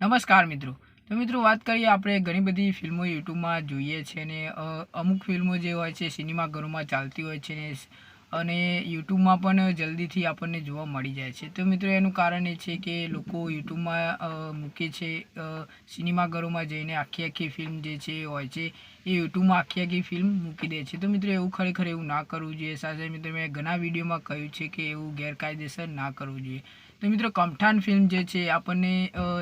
નમસ્કાર મિત્રો. તો મિત્રો વાત કરીએ આપણે ઘણી બધી ફિલ્મો યુટ્યુબમાં જોઈએ છે ને અમુક ફિલ્મો જે હોય છે, સિનેમાઘરોમાં ચાલતી હોય છે ને અને યુટ્યુબમાં પણ જલ્દીથી આપણને જોવા મળી જાય છે. તો મિત્રો, એનું કારણ એ છે કે લોકો યુટ્યુબમાં મૂકે છે સિનેમાઘરોમાં જઈને આખી આખી ફિલ્મ જે છે, હોય છે, એ યુટ્યુબમાં આખી આખી ફિલ્મ મૂકી દે છે. તો મિત્રો, એવું ખરેખર એવું ના કરવું જોઈએ. સાથે મિત્રો, મેં ઘણા વિડીયોમાં કહ્યું છે કે એવું ગેરકાયદેસર ના કરવું જોઈએ. તો મિત્રો, કમઠાન ફિલ્મ જે છે, આપણને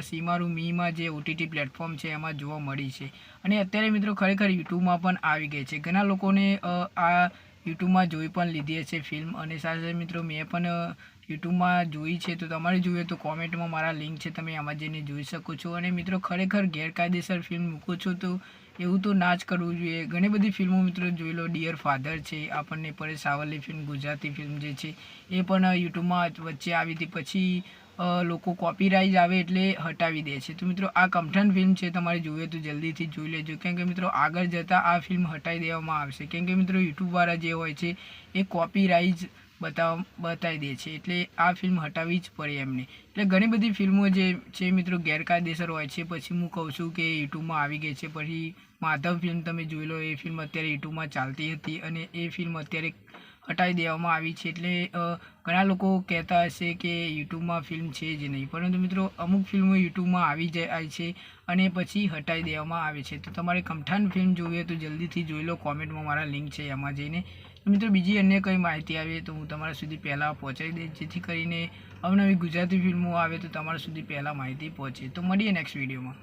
સીમારૂ મીમાં જે ઓટીટી પ્લેટફોર્મ છે, એમાં જોવા મળી છે. અને અત્યારે મિત્રો, ખરેખર યુટ્યુબમાં પણ આવી ગઈ છે. ઘણા લોકોને આ યુટ્યુબમાં જોઈ પણ લીધી હશે ફિલ્મ અને સાથે મિત્રો, મેં પણ યુટ્યુબમાં જોઈ છે. તો તમારે જોઈએ તો કોમેન્ટમાં મારા લિંક છે. તમે આમાં જઈને જોઈ શકો છો. અને મિત્રો, ખરેખર ગેરકાયદેસર ફિલ્મ મૂકો છો તો એવું તો ના જ કરવું જોઈએ. ઘણી બધી ફિલ્મો મિત્રો જોઈ લો. ડિયર ફાધર છે, આપણને પરેશ સાવલી ફિલ્મ ગુજરાતી ફિલ્મ જે છે, એ પણ યુટ્યુબમાં વચ્ચે આવી હતી. પછી લોકો કોપીરાઇઝ આવે એટલે હટાવી દે છે. તો મિત્રો, આ કમઠાણ ફિલ્મ છે, તમારે જોઈએ તો જલ્દીથી જોઈ લેજો. કેમ કે મિત્રો, આગળ જતાં આ ફિલ્મ હટાવી દેવામાં આવશે. કેમ કે મિત્રો યુટ્યુબવાળા જે હોય છે, એ કોપીરાઇઝ બતાવ, બતાવી દે છે. એટલે આ ફિલ્મ હટાવવી જ પડે એમને. એટલે ઘણી બધી ફિલ્મો જે છે મિત્રો ગેરકાયદેસર હોય છે, પછી હું કહું છું કે યુટ્યુબમાં આવી ગઈ છે. પછી માધવ ફિલ્મ તમે જોઈ લો, એ ફિલ્મ અત્યારે યુટ્યુબમાં ચાલતી હતી અને એ ફિલ્મ અત્યારે હટાવી દેવામાં આવી છે એટલે ઘણા લોકો કહેતા હશે કે યુટ્યુબમાં ફિલ્મ છે જ નહીં. પરંતુ મિત્રો, અમુક ફિલ્મો યુટ્યુબમાં આવી જાય છે અને પછી હટાવી દેવામાં આવે છે. તો તમારે કમઠાણ ફિલ્મ હોય તો જલ્દીથી જોઈ લો. કોમેન્ટમાં મારા લિંક છે એમાં જઈને. મિત્રો, બીજી અન્ય કંઈ માહિતી આવે તો હું તમારા સુધી પહેલાં પહોંચાડી દઈશ. જેથી કરીને અવનવી ગુજરાતી ફિલ્મો આવે તો તમારા સુધી પહેલાં માહિતી પહોંચે. તો મળીએ નેક્સ્ટ વિડીયોમાં.